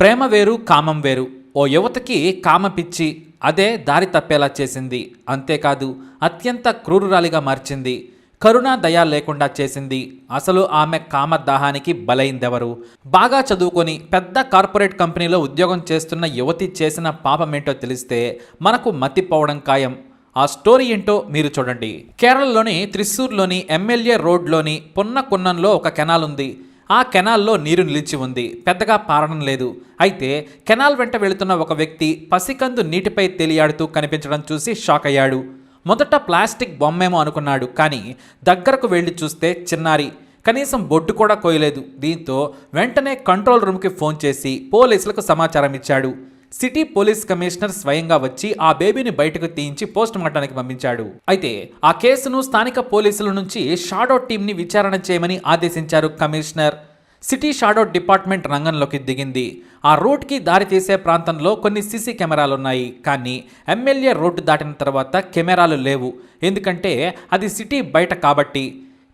ప్రేమ వేరు కామం వేరు. ఓ యువతకి కామ పిచ్చి అదే దారి తప్పేలా చేసింది. అంతేకాదు అత్యంత క్రూరురాలిగా మార్చింది. కరుణ దయ లేకుండా చేసింది. అసలు ఆమె కామదాహానికి బలైందెవరు? బాగా చదువుకొని పెద్ద కార్పొరేట్ కంపెనీలో ఉద్యోగం చేస్తున్న యువతి చేసిన పాపమేంటో తెలిస్తే మనకు మతిపోవడం ఖాయం. ఆ స్టోరీ ఏంటో మీరు చూడండి. కేరళలోని త్రిశూర్లోని ఎమ్మెల్యే రోడ్లోని పొన్నకున్నంలో ఒక కెనాల్ ఉంది ఆ కెనాల్లో నీరు నిలిచి ఉంది. పెద్దగా పారడం లేదు. అయితే కెనాల్ వెంట వెళుతున్న ఒక వ్యక్తి పసికందు నీటిపై తేలియాడుతూ కనిపించడం చూసి షాక్ అయ్యాడు. మొదట ప్లాస్టిక్ బొమ్మేమో అనుకున్నాడు. కానీ దగ్గరకు వెళ్ళి చూస్తే చిన్నారి. కనీసం బొడ్డు కూడా కోయలేదు. దీంతో వెంటనే కంట్రోల్ రూమ్కి ఫోన్ చేసి పోలీసులకు సమాచారం ఇచ్చాడు. సిటీ పోలీస్ కమిషనర్ స్వయంగా వచ్చి ఆ బేబీని బయటకు తీయించి పోస్ట్ మార్టానికి పంపించాడు. అయితే ఆ కేసును స్థానిక పోలీసుల నుంచి షాడో టీంని విచారణ చేయమని ఆదేశించారు కమిషనర్. సిటీ షాడో డిపార్ట్మెంట్ రంగంలోకి దిగింది. ఆ రోడ్కి దారి తీసే ప్రాంతంలో కొన్ని సీసీ కెమెరాలు ఉన్నాయి కానీ ఎమ్మెల్యే రోడ్డు దాటిన తర్వాత కెమెరాలు లేవు. ఎందుకంటే అది సిటీ బయట కాబట్టి.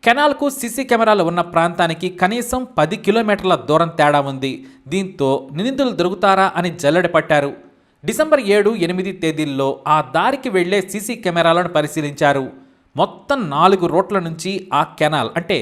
కెనాల్కు సీసీ కెమెరాలు ఉన్న ప్రాంతానికి కనీసం పది కిలోమీటర్ల దూరం తేడా ఉంది. దీంతో నిందితులు దొరుకుతారా అని జల్లెడ పట్టారు. డిసెంబర్ ఏడు ఎనిమిది తేదీల్లో ఆ దారికి వెళ్ళే సీసీ కెమెరాలను పరిశీలించారు. మొత్తం నాలుగు రోడ్ల నుంచి ఆ కెనాల్ అంటే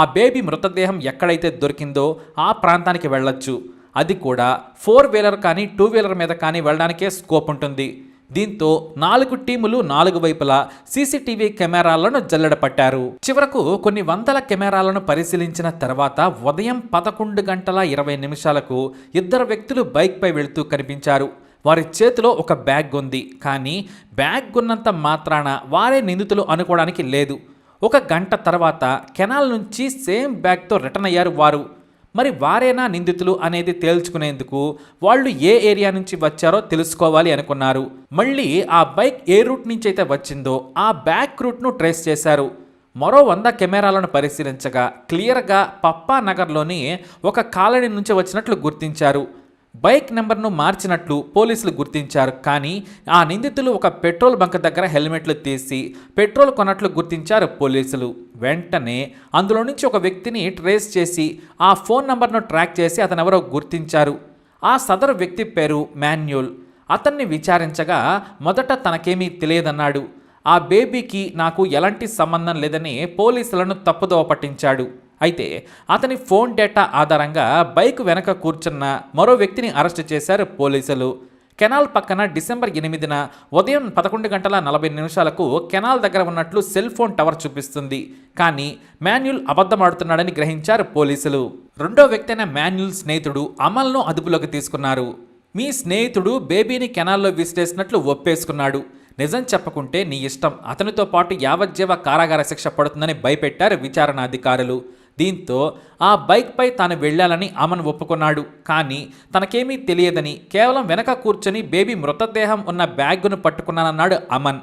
ఆ బేబీ మృతదేహం ఎక్కడైతే దొరికిందో ఆ ప్రాంతానికి వెళ్ళొచ్చు. అది కూడా ఫోర్ వీలర్ కానీ టూ వీలర్ మీద కానీ వెళ్ళడానికే స్కోప్ ఉంటుంది. దీంతో నాలుగు టీములు నాలుగు వైపులా సీసీటీవీ కెమెరాలను జల్లడపట్టారు. చివరకు కొన్ని వందల కెమెరాలను పరిశీలించిన తర్వాత ఉదయం పదకొండు గంటల ఇరవై నిమిషాలకు ఇద్దరు వ్యక్తులు బైక్పై వెళుతూ కనిపించారు. వారి చేతిలో ఒక బ్యాగ్ ఉంది. కానీ బ్యాగ్ ఉన్నంత మాత్రాన వారే నిందితులు అనుకోవడానికి లేదు. ఒక గంట తర్వాత కెనాల్ నుంచి సేమ్ బ్యాగ్తో రిటర్న్ అయ్యారు వారు. మరి వారేనా నిందితులు అనేది తేల్చుకునేందుకు వాళ్ళు ఏ ఏరియా నుంచి వచ్చారో తెలుసుకోవాలి అనుకున్నారు. మళ్ళీ ఆ బైక్ ఏ రూట్ నుంచి అయితే వచ్చిందో ఆ బ్యాక్ రూట్ను ట్రేస్ చేశారు. మరో వంద కెమెరాలను పరిశీలించగా క్లియర్గా పప్పా నగర్లోని ఒక కాలనీ నుంచి వచ్చినట్లు గుర్తించారు. బైక్ నెంబర్ను మార్చినట్లు పోలీసులు గుర్తించారు. కానీ ఆ నిందితులు ఒక పెట్రోల్ బంక్ దగ్గర హెల్మెట్లు తీసి పెట్రోల్ కొన్నట్లు గుర్తించారు పోలీసులు. వెంటనే అందులో నుంచి ఒక వ్యక్తిని ట్రేస్ చేసి ఆ ఫోన్ నంబర్ను ట్రాక్ చేసి అతనెవరో గుర్తించారు. ఆ సదరు వ్యక్తి పేరు మాన్యుల్. అతన్ని విచారించగా మొదట తనకేమీ తెలియదన్నాడు. ఆ బేబీకి నాకు ఎలాంటి సంబంధం లేదని పోలీసులను తప్పుదోవ పట్టించాడు. అయితే అతని ఫోన్ డేటా ఆధారంగా బైక్ వెనక కూర్చున్న మరో వ్యక్తిని అరెస్ట్ చేశారు పోలీసులు. కెనాల్ పక్కన డిసెంబర్ ఎనిమిదిన ఉదయం పదకొండు గంటల నలభై నిమిషాలకు కెనాల్ దగ్గర ఉన్నట్లు సెల్ ఫోన్ టవర్ చూపిస్తుంది. కానీ మాన్యుల్ అబద్ధమాడుతున్నాడని గ్రహించారు పోలీసులు. రెండో వ్యక్తి అయిన మాన్యుల్ స్నేహితుడు అమల్ను అదుపులోకి తీసుకున్నారు. మీ స్నేహితుడు బేబీని కెనాల్లో విసిరేసినట్లు ఒప్పేసుకున్నాడు. నిజం చెప్పకుంటే నీ ఇష్టం. అతనితో పాటు యావజ్జీవ కారాగార శిక్ష పడుతుందని భయపెట్టారు విచారణాధికారులు. దీంతో ఆ బైక్పై తాను వెళ్ళాలని అమన్ ఒప్పుకున్నాడు. కానీ తనకేమీ తెలియదని కేవలం వెనక కూర్చొని బేబీ మృతదేహం ఉన్న బ్యాగ్ను పట్టుకున్నానన్నాడు అమన్.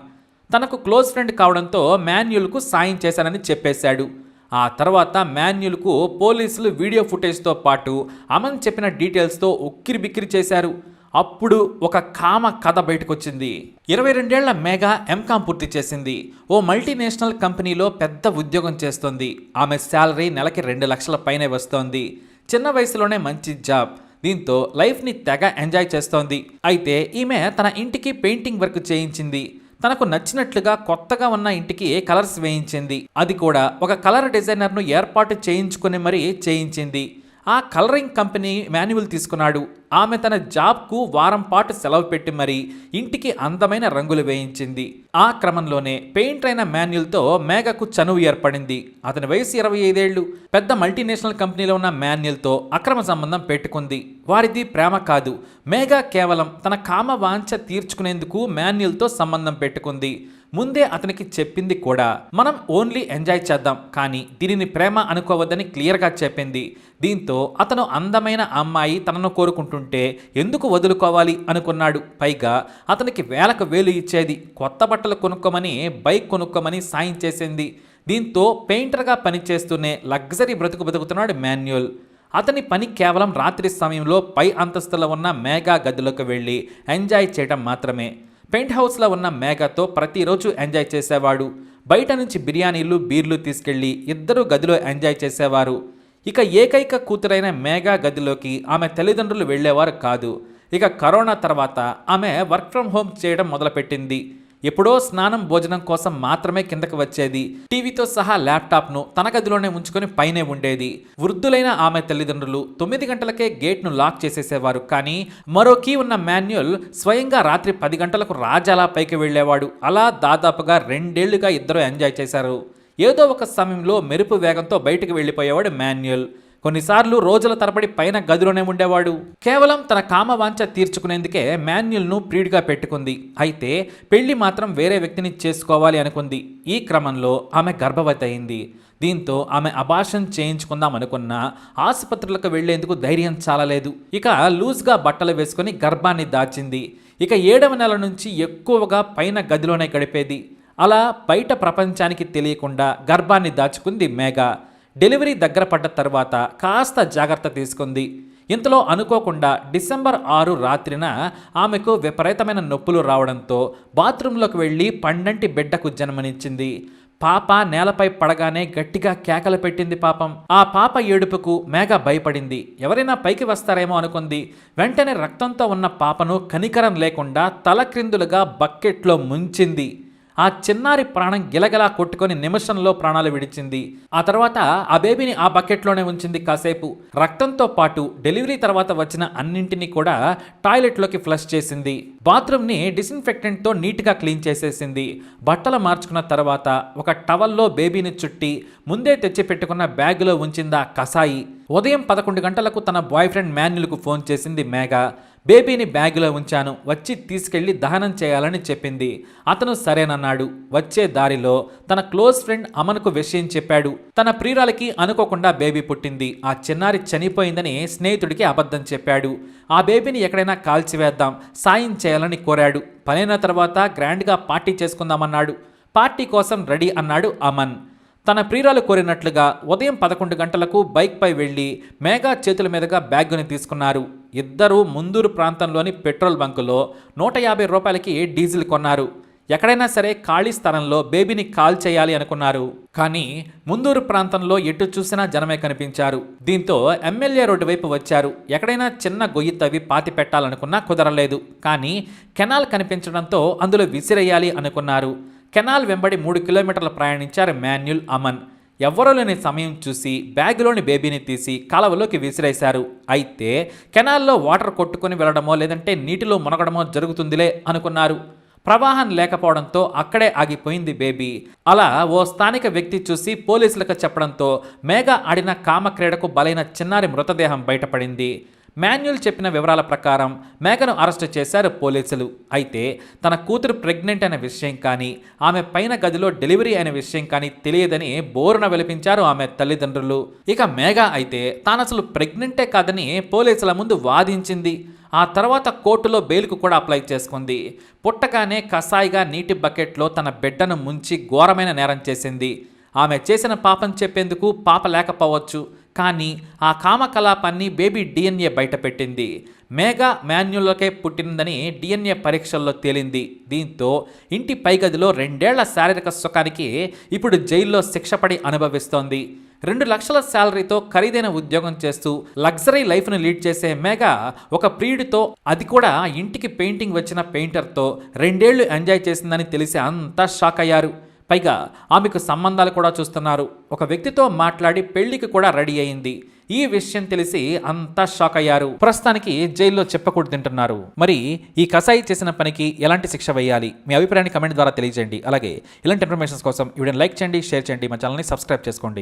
తనకు క్లోజ్ ఫ్రెండ్ కావడంతో మాన్యుల్కు సాయం చేశానని చెప్పేశాడు. ఆ తర్వాత మాన్యుల్కు పోలీసులు వీడియో ఫుటేజ్తో పాటు అమన్ చెప్పిన డీటెయిల్స్తో ఉక్కిరి బిక్కిరి చేశారు. అప్పుడు ఒక కామ కథ బయటకొచ్చింది. ఇరవై రెండేళ్ళ మేఘా ఎంకామ్ పూర్తి చేసింది. ఓ మల్టీనేషనల్ కంపెనీలో పెద్ద ఉద్యోగం చేస్తోంది. ఆమె శాలరీ నెలకి రెండు లక్షల పైనే వస్తోంది. చిన్న వయసులోనే మంచి జాబ్. దీంతో లైఫ్ని తెగ ఎంజాయ్ చేస్తోంది. అయితే ఈమె తన ఇంటికి పెయింటింగ్ వర్క్ చేయించింది. తనకు నచ్చినట్లుగా కొత్తగా ఉన్న ఇంటికి కలర్స్ వేయించింది. అది కూడా ఒక కలర్ డిజైనర్ను ఏర్పాటు చేయించుకుని మరీ చేయించింది. ఆ కలరింగ్ కంపెనీ మాన్యువల్ తీసుకున్నాడు. ఆమె తన జాబ్కు వారం పాటు సెలవు పెట్టి మరీ ఇంటికి అందమైన రంగులు వేయించింది. ఆ క్రమంలోనే పెయింట్ అయిన మాన్యుల్తో మేఘకు చనువు ఏర్పడింది. అతని వయసు ఇరవై ఐదేళ్ళు. పెద్ద మల్టీనేషనల్ కంపెనీలో ఉన్న మాన్యుల్తో అక్రమ సంబంధం పెట్టుకుంది. వారిది ప్రేమ కాదు. మేఘ కేవలం తన కామ వాంఛ తీర్చుకునేందుకు మాన్యుల్తో సంబంధం పెట్టుకుంది. ముందే అతనికి చెప్పింది కూడా మనం ఓన్లీ ఎంజాయ్ చేద్దాం కానీ దీనిని ప్రేమ అనుకోవద్దని క్లియర్గా చెప్పింది. దీంతో అతను అందమైన అమ్మాయి తనను కోరుకుంటుంటే ఎందుకు వదులుకోవాలి అనుకున్నాడు. పైగా అతనికి వేలకు వేలు ఇచ్చేది కొత్త బట్టలు కొనుక్కోమని బైక్ కొనుక్కోమని సాయం చేసింది. దీంతో పెయింటర్గా పనిచేస్తూనే లగ్జరీ బ్రతుకు బతుకుతున్నాడు మాన్యుల్ అతని పని కేవలం రాత్రి సమయంలో పై అంతస్తులో ఉన్న మేఘా గదిలోకి వెళ్ళి ఎంజాయ్ చేయడం మాత్రమే. పెయింట్ హౌస్లో ఉన్న మేఘాతో ప్రతిరోజు ఎంజాయ్ చేసేవాడు. బయట నుంచి బిర్యానీలు బీర్లు తీసుకెళ్ళి ఇద్దరు గదిలో ఎంజాయ్ చేసేవారు. ఇక ఏకైక కూతురైన మేఘా గదిలోకి ఆమె తల్లిదండ్రులు వెళ్ళేవారు కాదు. ఇక కరోనా తర్వాత ఆమె వర్క్ ఫ్రం హోమ్ చేయడం మొదలుపెట్టింది. ఎప్పుడో స్నానం భోజనం కోసం మాత్రమే కిందకి వచ్చేది. టీవీతో సహా ల్యాప్టాప్ను తన గదిలోనే ఉంచుకొని పైనే ఉండేది. వృద్ధులైన ఆమె తల్లిదండ్రులు తొమ్మిది గంటలకే గేట్ను లాక్ చేసేసేవారు. కానీ మరో కీ ఉన్న మాన్యుల్ స్వయంగా రాత్రి పది గంటలకు రాజాలా పైకి వెళ్ళేవాడు. అలా దాదాపుగా రెండేళ్ళుగా ఇద్దరు ఎంజాయ్ చేశారు. ఏదో ఒక సమయంలో మెరుపు వేగంతో బయటకు వెళ్ళిపోయేవాడు మాన్యుల్ కొన్నిసార్లు రోజుల తరబడి పైన గదిలోనే ఉండేవాడు. కేవలం తన కామవాంఛ తీర్చుకునేందుకే మాన్యుల్ను ప్రీడ్గా పెట్టుకుంది. అయితే పెళ్ళి మాత్రం వేరే వ్యక్తిని చేసుకోవాలి అనుకుంది. ఈ క్రమంలో ఆమె గర్భవతి అయింది. దీంతో ఆమె అబాషన్ చేయించుకుందాం అనుకున్న ఆసుపత్రులకు వెళ్ళేందుకు ధైర్యం చాలలేదు. ఇక లూజ్గా బట్టలు వేసుకుని గర్భాన్ని దాచింది. ఇక ఏడవ నెల నుంచి ఎక్కువగా పైన గదిలోనే గడిపేది. అలా బయట ప్రపంచానికి తెలియకుండా గర్భాన్ని దాచుకుంది మేఘ. డెలివరీ దగ్గర పడ్డ తర్వాత కాస్త జాగ్రత్త తీసుకుంది. ఇంతలో అనుకోకుండా డిసెంబర్ ఆరు రాత్రిన ఆమెకు విపరీతమైన నొప్పులు రావడంతో బాత్రూంలోకి వెళ్ళి పండంటి బిడ్డకు జన్మనిచ్చింది. పాప నేలపై పడగానే గట్టిగా కేకలు పెట్టింది పాపం. ఆ పాప ఏడుపుకు మేఘ భయపడింది. ఎవరైనా పైకి వస్తారేమో అనుకుంది. వెంటనే రక్తంతో ఉన్న పాపను కనికరం లేకుండా తలక్రిందులుగా బకెట్లో ముంచింది. ఆ చిన్నారి ప్రాణం గిలగలా కొట్టుకొని నిమిషంలో ప్రాణాలు విడిచింది. ఆ తర్వాత ఆ బేబీని ఆ బకెట్లోనే ఉంచింది కాసేపు. రక్తంతో పాటు డెలివరీ తర్వాత వచ్చిన అన్నింటినీ కూడా టాయిలెట్లోకి ఫ్లష్ చేసింది. బాత్రూమ్ని డిస్ఇన్ఫెక్టెంట్తో నీట్గా క్లీన్ చేసేసింది. బట్టలు మార్చుకున్న తర్వాత ఒక టవల్లో బేబీని చుట్టి ముందే తెచ్చి పెట్టుకున్న బ్యాగులో ఉంచిందా కసాయి ఉదయం పదకొండు గంటలకు తన బాయ్ ఫ్రెండ్ మాన్యుల్కు ఫోన్ చేసింది మేఘ. బేబీని బ్యాగులో ఉంచాను వచ్చి తీసుకెళ్ళి దహనం చేయాలని చెప్పింది. అతను సరేనన్నాడు. వచ్చే దారిలో తన క్లోజ్ ఫ్రెండ్ అమన్కు విషయం చెప్పాడు. తన ప్రియురాలకి అనుకోకుండా బేబీ పుట్టింది. ఆ చిన్నారి చనిపోయిందని స్నేహితుడికి అబద్ధం చెప్పాడు. ఆ బేబీని ఎక్కడైనా కాల్చివేద్దాం సాయం చేయాలని కోరాడు. పనైన తర్వాత గ్రాండ్గా పార్టీ చేసుకుందామన్నాడు. పార్టీ కోసం రెడీ అన్నాడు అమన్. తన ప్రియురాలు కోరినట్లుగా ఉదయం పదకొండు గంటలకు బైక్పై వెళ్ళి మేఘా చేతుల మీదుగా బ్యాగుని తీసుకున్నారు. ఇద్దరూ ముందూరు ప్రాంతంలోని పెట్రోల్ బంకులో నూట యాభై రూపాయలకి డీజిల్ కొన్నారు. ఎక్కడైనా సరే ఖాళీ స్థలంలో బేబీని కాల్ చేయాలి అనుకున్నారు. కానీ ముందూరు ప్రాంతంలో ఎటు చూసినా జనమే కనిపించారు. దీంతో ఎమ్మెల్యే రోడ్డు వైపు వచ్చారు. ఎక్కడైనా చిన్న గొయ్యి తవ్వి పాతి పెట్టాలనుకున్నా కుదరలేదు. కానీ కెనాల్ కనిపించడంతో అందులో విసిరేయాలి అనుకున్నారు. కెనాల్ వెంబడి మూడు కిలోమీటర్లు ప్రయాణించారు మాన్యుల్ అమన్. ఎవ్వరూ లేని సమయం చూసి బ్యాగులోని బేబీని తీసి కాలవలోకి విసిరేశారు. అయితే కెనాల్లో వాటర్ కొట్టుకుని వెళ్ళడమో లేదంటే నీటిలో మునగడమో జరుగుతుందిలే అనుకున్నారు. ప్రవాహం లేకపోవడంతో అక్కడే ఆగిపోయింది బేబీ. అలా ఓ స్థానిక వ్యక్తి చూసి పోలీసులకు చెప్పడంతో మేఘ ఆడిన కామక్రీడకు బలైన చిన్నారి మృతదేహం బయటపడింది. మాన్యుల్ చెప్పిన వివరాల ప్రకారం మేఘను అరెస్టు చేశారు పోలీసులు. అయితే తన కూతురు ప్రెగ్నెంట్ అనే విషయం కానీ ఆమె పైన గదిలో డెలివరీ అయిన విషయం కానీ తెలియదని బోరున వెలిపించారు ఆమె తల్లిదండ్రులు. ఇక మేఘ అయితే తాను అసలు ప్రెగ్నెంటే కాదని పోలీసుల ముందు వాదించింది. ఆ తర్వాత కోర్టులో బెయిల్కు కూడా అప్లై చేసుకుంది. పుట్టగానే కసాయిగా నీటి బకెట్లో తన బిడ్డను ముంచి ఘోరమైన నేరం చేసింది. ఆమె చేసిన పాపం చెప్పేందుకు పాప లేకపోవచ్చు. కానీ ఆ కామకలాపాన్ని బేబీ డిఎన్ఏ బయటపెట్టింది. మేఘా మాన్యుల్లోకే పుట్టిందని డిఎన్ఏ పరీక్షల్లో తేలింది. దీంతో ఇంటి పైగదిలో రెండేళ్ళ శారీరక సుఖానికి ఇప్పుడు జైల్లో శిక్షపడి అనుభవిస్తోంది. రెండు లక్షల శాలరీతో ఖరీదైన ఉద్యోగం చేస్తూ లగ్జరీ లైఫ్ను లీడ్ చేసే మేఘా ఒక ప్రియుడితో అది కూడా ఇంటికి పెయింటింగ్ వచ్చిన పెయింటర్తో రెండేళ్ళు ఎంజాయ్ చేసిందని తెలిసి అంతా షాక్ అయ్యారు పైగా ఆమెకు సంబంధాలు కూడా చూస్తున్నారు. ఒక వ్యక్తితో మాట్లాడి పెళ్ళికి కూడా రెడీ అయింది. ఈ విషయం తెలిసి అంతా షాక్ అయ్యారు. ప్రస్తుతానికి జైల్లో చెప్పకూడదు తింటున్నారు. మరి ఈ కసాయి చేసిన పనికి ఎలాంటి శిక్ష వేయాలి? మీ అభిప్రాయాన్ని కమెంట్ ద్వారా తెలియజేయండి. అలాగే ఇలాంటి ఇన్ఫర్మేషన్స్ కోసం వీడియోని లైక్ చేయండి షేర్ చేయండి. మా ఛానల్ని సబ్స్క్రైబ్ చేసుకోండి.